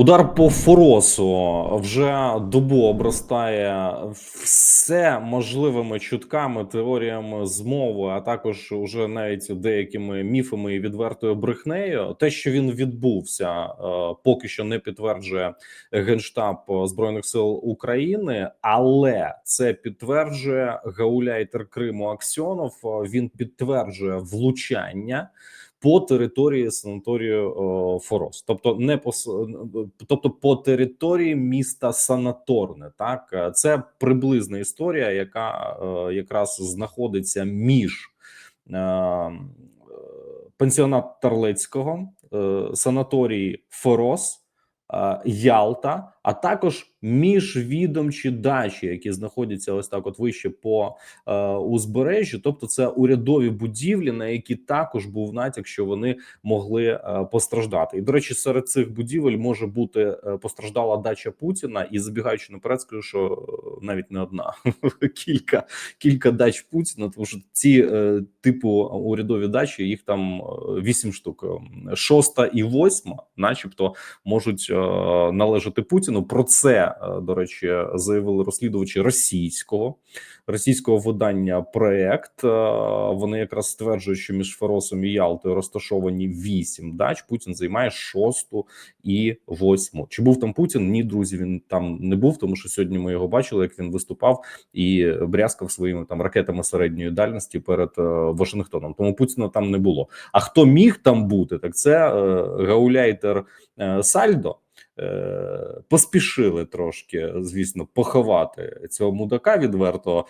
Удар по Форосу вже добу обростає все можливими чутками, теоріями змови, а також уже навіть деякими міфами і відвертою брехнею. Те, що він відбувся, е, поки що не підтверджує генштаб збройних сил України, але це підтверджує гауляйтер Криму Аксьонов. Він підтверджує влучання по території санаторію Форос, тобто не по тобто по території міста Санаторне. Так Е, це приблизна історія, яка е, якраз знаходиться між е, е, пансіонат Тарлецького, е, санаторії Форос. Ялта, а також міжвідомчі дачі, які знаходяться ось так, от вище по е, узбережжю. Тобто, це урядові будівлі, на які також був натяк, що вони могли е, постраждати. І до речі, серед цих будівель може бути е, постраждала дача Путіна. І забігаючи наперед, скажу, що е, навіть не одна кілька кілька дач Путіна, тому що ці е, типу урядові дачі їх там е, вісім штук. Шоста і восьма, начебто, можуть належати Путіну. Про це е, до речі заявили розслідувачі російського російського видання. Проект Е, вони якраз стверджують, що між Феросом і Ялтою розташовані вісім дач. Путін займає шосту і восьму. Чи був там Путін? Ні, друзі. Він там не був, тому що сьогодні ми його бачили, як він виступав і брязкав своїми там ракетами середньої дальності перед е, Вашингтоном. Тому Путіна там не було. А хто міг там бути? Так це гауляйтер е, Сальдо. Е, Поспішили трошки, звісно, поховати цього мудака відверто, е,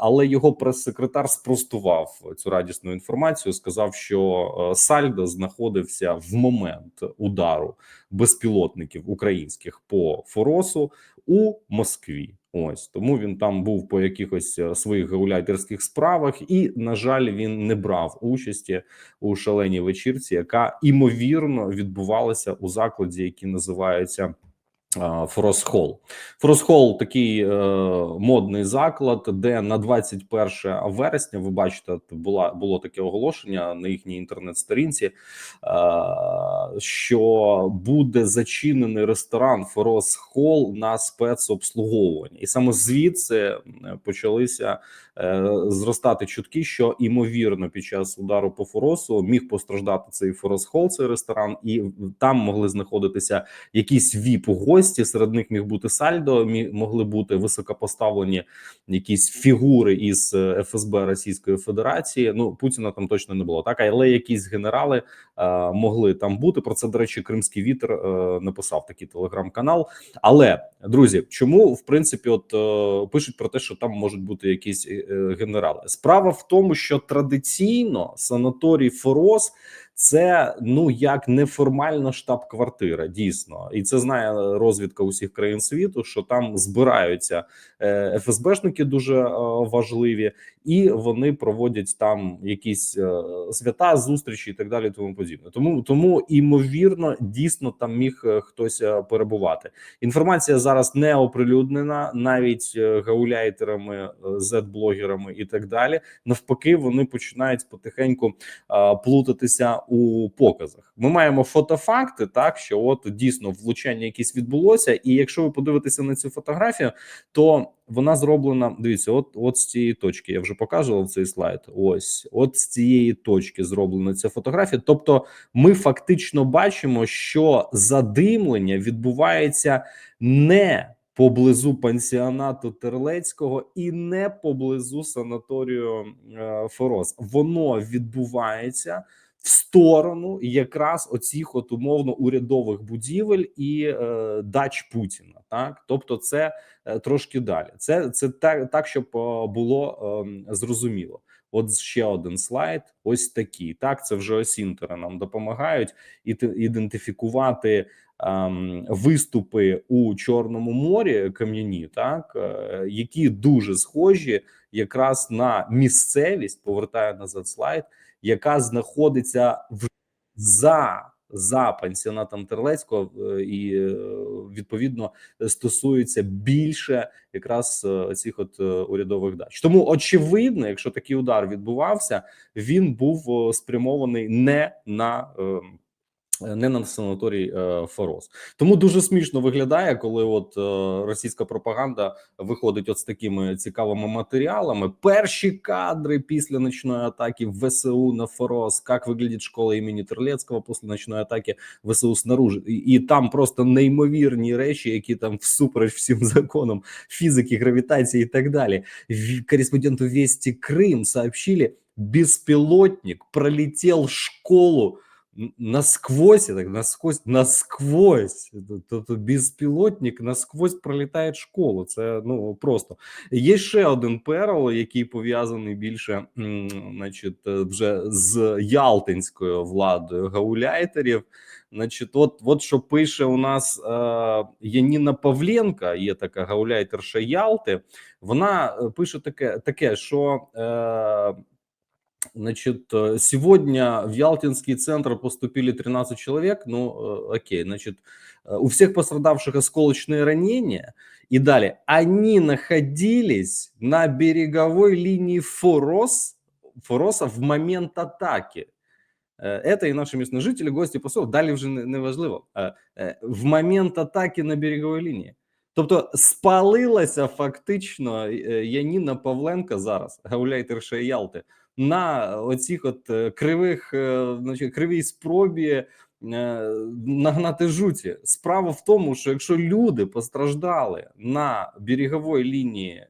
але його прес-секретар спростував цю радісну інформацію. Сказав, що е, Сальдо знаходився в момент удару безпілотників українських по Форосу у Москві. Ось тому він там був по якихось е, своїх гауляйтерських справах, і на жаль, він не брав участі у шаленій вечірці, яка імовірно відбувалася у закладі, який називається. Форос Холл. Форос Холл такий е, модний заклад, де на 21 вересня, ви бачите, була було таке оголошення на їхній інтернет-сторінці, е, що буде зачинений ресторан Форос Холл на спецобслуговування, і саме звідси е, почалися е, зростати чутки, що імовірно під час удару по Форосу міг постраждати цей Форос Холл, цей ресторан, і там могли знаходитися якісь віп гості. Серед них міг бути сальдо, могли бути високопоставлені якісь фігури із е, ФСБ Російської Федерації. Ну Путіна там точно не було так, але якісь генерали е, могли там бути. Про це до речі, Кримський вітер е, написав такий телеграм-канал. Але друзі, чому в принципі, от е, пишуть про те, що там можуть бути якісь е, генерали? Справа в тому, що традиційно санаторій Форос це ну як неформальна штаб-квартира, дійсно, і це знає розвідка усіх країн світу, що там збираються е, ФСБшники дуже е, важливі, і вони проводять там якісь е, свята, зустрічі і так далі. Тому подібне. Тому тому імовірно, дійсно там міг хтось перебувати. Інформація зараз не оприлюднена, навіть гауляйтерами, зет-блогерами і так далі. Навпаки, вони починають потихеньку плутатися у показах. Ми маємо фотофакти, так що от дійсно влучання якесь відбулося, і якщо ви подивитеся на цю фотографію, то вона зроблена. Дивіться, от от з цієї точки. Я вже показував цей слайд. Ось, от з цієї точки зроблена ця фотографія. Тобто, ми фактично бачимо, що задимлення відбувається не поблизу пансіонату Терлецького і не поблизу санаторію е, Форос. Воно відбувається в сторону якраз оцих от умовно урядових будівель і е, дач Путіна. Так, тобто, це е, трошки далі. Це це так, так щоб е, було е, зрозуміло. От ще один слайд. Ось такий. Так, це вже осінтери нам допомагають ідентифікувати виступи у Чорному морі кам'яні, так е, які дуже схожі якраз на місцевість. Повертаю назад слайд, яка знаходиться в за. За пансіонатом Терлецького е, і е, відповідно стосується більше якраз цих от урядових дач. Тому очевидно, якщо такий удар відбувався, він був спрямований не на е, Е, не на санаторій е, Форос. Тому дуже смішно виглядає, коли от е, російська пропаганда виходить от з такими цікавими матеріалами. Перші кадри після ночної атаки ВСУ на Форос, як виглядить школа імені Терлецького після ночної атаки ВСУ снаружи, і, там просто неймовірні речі, які там всупереч всім законам фізики, гравітації і так далі. Кореспонденту Вести Крим сообщили, беспилотник пролетел школу насквозь, так насквозь, насквозь. Тобто безпілотник насквозь пролітає школу. Це ну просто є ще один перл, який пов'язаний більше, значить, е, вже з ялтинською владою гауляйтерів. Значить, от, от що пише у нас е, Яніна Павленка, є така гауляйтерша Ялти. Вона е, пише таке, таке що. Е, Значит, э, сегодня в Ялтинский центр поступили 13 человек. Ну, э, окей, значит, э, у всех пострадавших осколочные ранения. И далее, они находились на береговой линии Форос, Фороса в момент атаки. Е, Это и наши местные жители, гости посол. Далі вже не, не важливо. Е, е, В момент атаки на береговій лінії. Тобто спалилася фактично е, Яніна Павленка зараз, гауляйтерша Ялти, На оцих от е, кривих, е, значить, кривій спробі е, нагнати жуті. Справа в тому, що якщо люди постраждали на береговій лінії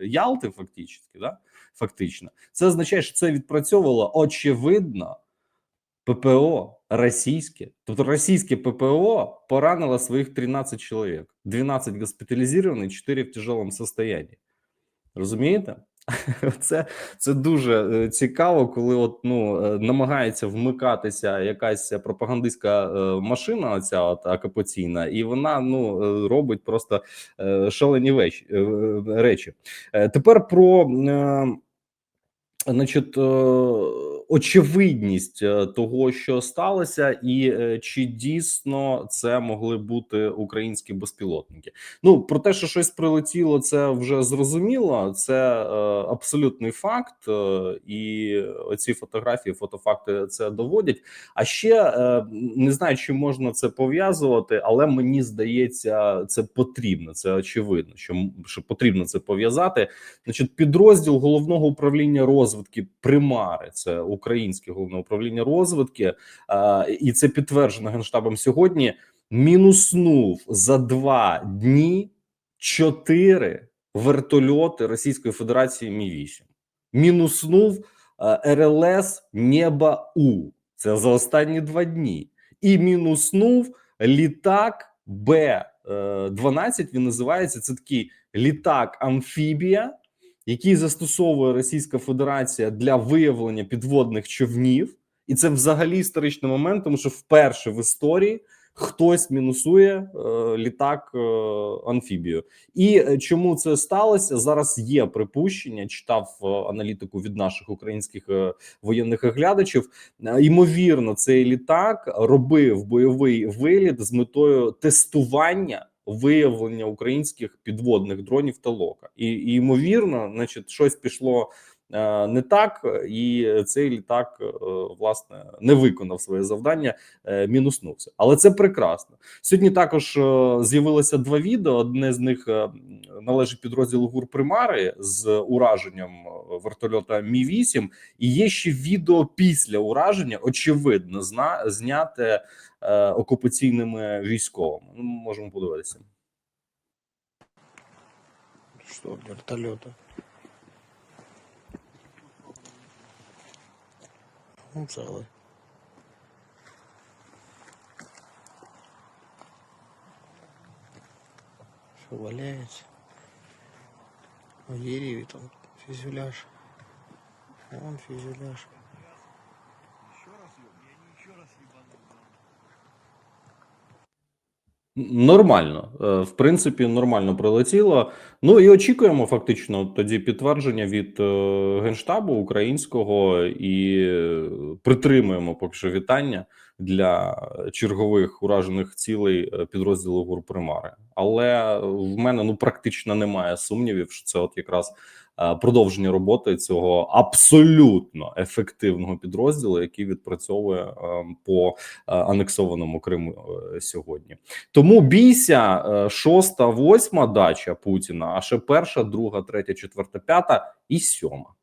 Ялти, фактично, да, фактично, це означає, що це відпрацьовувало очевидно ППО російське. Тобто російське ППО поранило своїх 13 чоловік, 12 госпіталізовані, 4 в тяжелому состоянні. Розумієте? Це, це дуже е, цікаво, коли от ну е, намагається вмикатися якась пропагандистська е, машина, ця от акапоційна, і вона ну робить просто шалені речі. Тепер про значить, очевидність е, того, що сталося, і е, чи дійсно це могли бути українські безпілотники. Ну про те, що щось прилетіло, це вже зрозуміло. Це е, абсолютний факт, і оці фотографії, фотофакти це доводять. А ще не знаю, чи можна це пов'язувати, але мені здається, це потрібно. Це очевидно, що, що потрібно це пов'язати. Значить, підрозділ головного управління розвідки Примари, це українське головне управління розвідки, е, і це підтверджено генштабом сьогодні. Мінуснув за два дні чотири вертольоти Російської Федерації Мі 8 Мінуснув е, РЛС Неба У. Це за останні два дні. І мінуснув літак Б 12 Він називається це такий літак амфібія, який застосовує Російська Федерація для виявлення підводних човнів, і це взагалі історичний момент, тому що вперше в історії хтось мінусує е, літак е, амфібію. І е, чому це сталося? Зараз є припущення. Читав е, аналітику від наших українських е, воєнних оглядачів. Е, Ймовірно, цей літак робив бойовий виліт з метою тестування виявлення українських підводних дронів та лока, і, і ймовірно, значить, щось пішло е, не так, і цей літак е, власне не виконав своє завдання, е, мінуснувся. Але це прекрасно. Сьогодні також з'явилося два відео. Одне з них належить підрозділу ГУР Примари з ураженням вертольота Мі 8 і є ще відео після ураження, очевидно, зна зняте окупаційними військовими. Ну, можемо подивитися. Что, вертолеты? Он целый. Все валяется. В дереве там фюзеляж. Вон фюзеляж. Нормально, Е, в принципі, нормально прилетіло. Ну і очікуємо фактично тоді підтвердження від е, генштабу українського і е, притримуємо поки що вітання для чергових уражених цілей е, підрозділу ГУР Примари. Але в мене ну практично немає сумнівів, що це от якраз е, продовження роботи цього абсолютно ефективного підрозділу, який відпрацьовує е, по анексованому Криму сьогодні. Тому бійся шоста, восьма дача Путіна, а ще перша, друга, третя, четверта, п'ята і сьома.